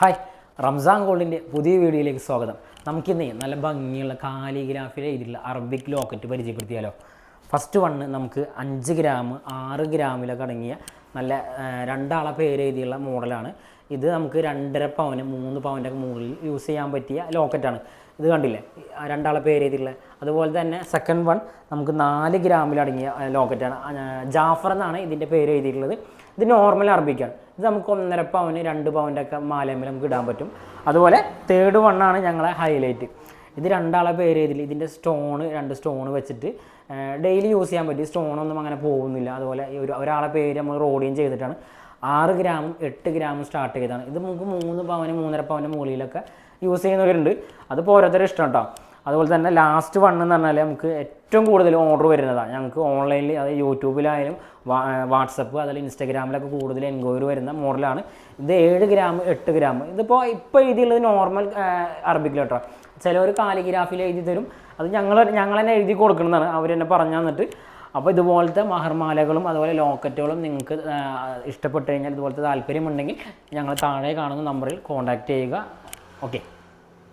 Hi Ramzan ഗോൾഡിന്റെ പുതിയ വീഡിയോയിലേക്ക് സ്വാഗതം. നമുക്കിന്ന് നല്ല ഭംഗിയുള്ള കാലിഗ്രാഫിയിലെ എഴുതിയിട്ടുള്ള അറബിക് ലോക്കറ്റ് പരിചയപ്പെടുത്തിയാലോ? ഫസ്റ്റ് വണ്ണ് നമുക്ക് അഞ്ച് ഗ്രാം ആറ് ഗ്രാമിലൊക്കെ അടങ്ങിയ നല്ല രണ്ടാളെ പേര് എഴുതിയുള്ള മോഡലാണ്. ഇത് നമുക്ക് രണ്ടര പവന് മൂന്ന് പവന്റെ മുകളിൽ യൂസ് ചെയ്യാൻ പറ്റിയ ലോക്കറ്റാണ്. ഇത് കണ്ടില്ലേ? രണ്ടാളെ പേര് എഴുതിയിട്ടുള്ള അതുപോലെ തന്നെ സെക്കൻഡ് വൺ നമുക്ക് നാല് ഗ്രാമിലടങ്ങിയ ലോക്കറ്റാണ് ജാഫർ എന്നാണ് ഇതിന്റെ പേര് എഴുതിയിട്ടുള്ളത്. ഇത് നോർമൽ അറബിക്കാണ് ഇത് നമുക്ക് ഒന്നര പവന് രണ്ട് പവന്റെ ഒക്കെ മാലയമ്മൽ നമുക്ക് ഇടാൻ പറ്റും. അതുപോലെ തേർഡ് വണ്ണാണ് ഞങ്ങളെ ഹൈലൈറ്റ് ഇത് രണ്ടാളെ പേര് ഇതിൽ ഇതിന്റെ സ്റ്റോണ് രണ്ട് സ്റ്റോൺ വെച്ചിട്ട് ഡെയിലി യൂസ് ചെയ്യാൻ പറ്റും. സ്റ്റോണൊന്നും അങ്ങനെ പോകുന്നില്ല. അതുപോലെ ഒരു ഒരാളെ പേര് നമ്മൾ റോഡിയും ചെയ്തിട്ടാണ്. ആറ് ഗ്രാമും എട്ട് ഗ്രാമും സ്റ്റാർട്ട് ചെയ്താണ് ഇത് നമുക്ക് മൂന്ന് പവന് മൂന്നര പവന്റെ മുകളിലൊക്കെ യൂസ് ചെയ്യുന്നവരുണ്ട്. അത് ഓരോരുത്തരും ഇഷ്ടം കേട്ടോ. അതുപോലെ തന്നെ ലാസ്റ്റ് വൺ എന്ന് പറഞ്ഞാൽ നമുക്ക് ഏറ്റവും കൂടുതൽ ഓർഡർ വരുന്നതാണ് ഞങ്ങൾക്ക് ഓൺലൈനിൽ അതായത് യൂട്യൂബിലായാലും വാട്സപ്പ് അതിൽ ഇൻസ്റ്റാഗ്രാമിലൊക്കെ കൂടുതൽ എൻക്വയറി വരുന്ന മോഡലാണ് ഇത് ഏഴ് ഗ്രാം എട്ട് ഗ്രാം ഇതിപ്പോൾ ഇപ്പോൾ എഴുതിയുള്ളത് നോർമൽ അറബിക് ലെറ്റർ ചിലവർ കാലിഗ്രാഫിൽ എഴുതി തരും. അത് ഞങ്ങൾ ഞങ്ങൾ തന്നെ എഴുതി കൊടുക്കുന്നതാണ്. അവർ തന്നെ പറഞ്ഞു തന്നിട്ട്. അപ്പോൾ ഇതുപോലത്തെ മഹർമാലകളും അതുപോലെ ലോക്കറ്റുകളും നിങ്ങൾക്ക് ഇഷ്ടപ്പെട്ട് കഴിഞ്ഞാൽ ഇതുപോലത്തെ താല്പര്യമുണ്ടെങ്കിൽ ഞങ്ങൾ താഴെ കാണുന്ന നമ്പറിൽ കോൺടാക്റ്റ് ചെയ്യുക. ഓക്കെ